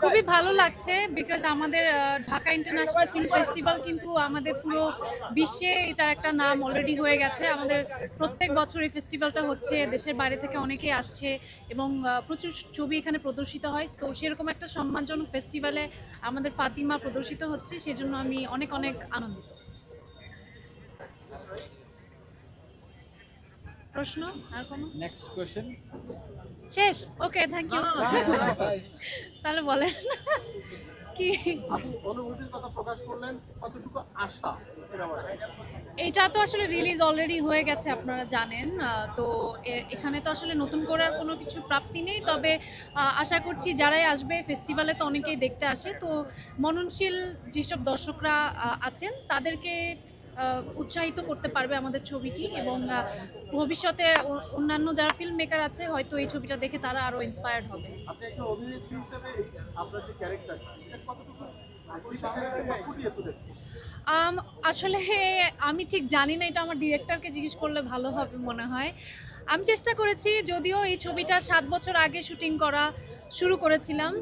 খুবই ভালো লাগছে বিকজ আমাদের ঢাকা ইন্টারন্যাশনাল ফিল্ম ফেস্টিভ্যাল কিন্তু আমাদের পুরো বিশ্বে এটার একটা নাম অলরেডি হয়ে গেছে। আমাদের প্রত্যেক বছর এই ফেস্টিভ্যালটা হচ্ছে, দেশের বাইরে থেকে অনেকে আসছে এবং প্রচুর ছবি এখানে প্রদর্শিত হয়। তো সেরকম একটা সম্মানজনক ফেস্টিভ্যালে আমাদের ফাতিমা প্রদর্শিত হচ্ছে, সেজন্য আমি অনেক অনেক আনন্দিত। প্রশ্ন? আর কোনো? নেক্সট কোয়েশ্চেন শেষ? ওকে থ্যাংক ইউ তাহলে বলেন। কি? অনুভূতির কথা প্রকাশ করলেন কতটুকু আশা এটা তো আসলে রিলিজ অলরেডি হয়ে গেছে আপনারা জানেন। তো এখানে তো আসলে নতুন করার কোনো কিছু প্রাপ্তি নেই। তবে আশা করছি যারাই আসবে ফেস্টিভ্যালে তো অনেকেই দেখতে আসে। তো মননশীল যেসব দর্শকরা আছেন তাদেরকে উৎসাহিত করতে পারবে আমাদের ছবিটি এবং ভবিষ্যতে অন্যান্য যারা ফিল্ম মেকার আছে হয়তো এই ছবিটা দেখে তারা আরও ইন্সপায়ার্ড হবে। আসলে আমি ঠিক জানি না এটা আমার ডিরেক্টরকে জিজ্ঞেস করলে ভালো হবে মনে হয়। আমি চেষ্টা করেছি, যদিও এই ছবিটা সাত বছর আগে শুটিং করা শুরু করেছিলাম।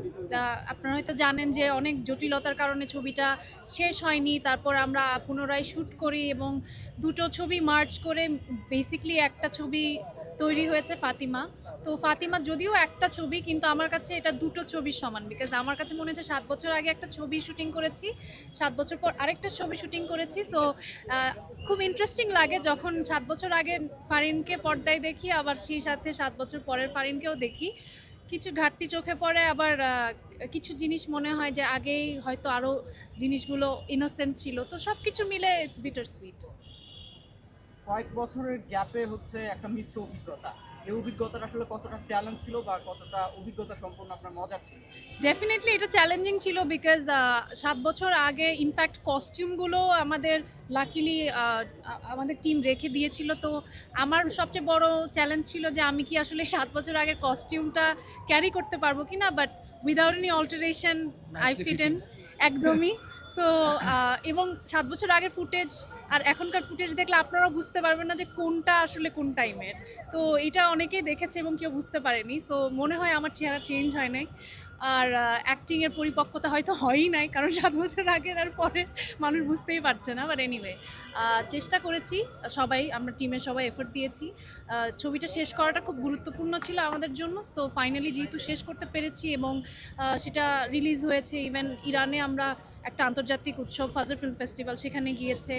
আপনারা হয়তো জানেন যে অনেক জটিলতার কারণে ছবিটা শেষ হয়নি। তারপর আমরা পুনরায় শ্যুট করি এবং দুটো ছবি মার্চ করে বেসিকলি একটা ছবি তৈরি হয়েছে ফাতিমা। তো ফাতিমা, যদিও একটা ছবি, কিন্তু আমার কাছে এটা দুটো ছবির সমান বিকজ আমার কাছে মনে হচ্ছে সাত বছর আগে একটা ছবি শুটিং করেছি, সাত বছর পর আরেকটা ছবি শুটিং করেছি সো খুব ইন্টারেস্টিং লাগে যখন সাত বছর আগে ফারিনকে পর্দায় দেখি, আবার সেই সাথে সাত বছর পরের ফারিনকেও দেখি। কিছু ঘাটতি চোখে পড়ে, আবার কিছু জিনিস মনে হয় যে আগেই হয়তো আরও জিনিসগুলো ইনোসেন্ট ছিল, তো সব কিছু মিলে ইটস বিটার সুইট কয়েক বছরের গ্যাপে হচ্ছে একটা মিশ্র অভিজ্ঞতা। এই অভিজ্ঞতাটা আসলে কতটা চ্যালেঞ্জ ছিল বা কতটা অভিজ্ঞতা সম্পূর্ণ আপনার মজা ছিল? ডেফিনেটলি এটা চ্যালেঞ্জিং ছিল বিকজ সাত বছর আগে ইনফ্যাক্ট কস্টিউমগুলো আমাদের লাকিলি আমাদের টিম রেখে দিয়েছিল। তো আমার সবচেয়ে বড় চ্যালেঞ্জ ছিল যে আমি কি আসলে সাত বছর আগের কস্টিউমটা ক্যারি করতে পারব কি না but without any alteration I fit in একদমই। সো এবং সাত বছর আগের ফুটেজ আর এখনকার ফুটেজ দেখলে আপনারাও বুঝতে পারবেন না যে কোনটা আসলে কোন টাইমের তো এটা অনেকেই দেখেছে এবং কেউ বুঝতে পারেনি। সো মনে হয় আমার চেহারা চেঞ্জ হয় নাই। আর অ্যাক্টিংয়ের পরিপক্কতা হয়তো হয়ই নাই, কারণ সাত বছর আগের আর পরে মানুষ বুঝতেই পারছে না বাট এনিওয়ে চেষ্টা করেছি, সবাই, আমরা টিমের সবাই এফোর্ট দিয়েছি ছবিটা শেষ করাটা খুব গুরুত্বপূর্ণ ছিল আমাদের জন্য, তো ফাইনালি যেহেতু শেষ করতে পেরেছি এবং সেটা রিলিজ হয়েছে ইভেন ইরানে আমরা একটা আন্তর্জাতিক উৎসব ফাজার ফিল্ম ফেস্টিভ্যাল সেখানে গিয়েছে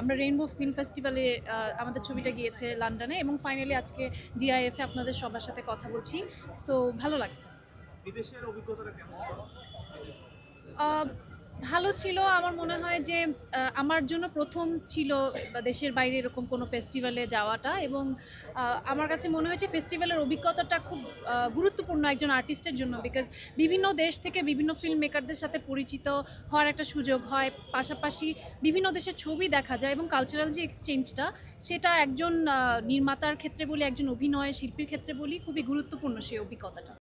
আমরা রেইনবো ফিল্ম ফেস্টিভ্যালে আমাদের ছবিটা গিয়েছে লন্ডনে এবং ফাইনালি আজকে ডিআইএফে আপনাদের সবার সাথে কথা বলছি সো ভালো লাগছে। বিদেশের অভিজ্ঞতাটা কেমন ছিল? ভালো ছিল। আমার মনে হয় যে আমার জন্য প্রথম ছিল দেশের বাইরে এরকম কোনো ফেস্টিভ্যালে যাওয়াটা এবং আমার কাছে মনে হয়েছে ফেস্টিভ্যালের অভিজ্ঞতাটা খুব গুরুত্বপূর্ণ একজন আর্টিস্টের জন্য বিকজ বিভিন্ন দেশ থেকে বিভিন্ন ফিল্ম মেকারদের সাথে পরিচিত হওয়ার একটা সুযোগ হয়। পাশাপাশি বিভিন্ন দেশের ছবি দেখা যায় এবং কালচারাল যে এক্সচেঞ্জটা সেটা একজন নির্মাতার ক্ষেত্রে বলি, একজন অভিনয় শিল্পীর ক্ষেত্রে বলি, খুবই গুরুত্বপূর্ণ সেই অভিজ্ঞতাটা।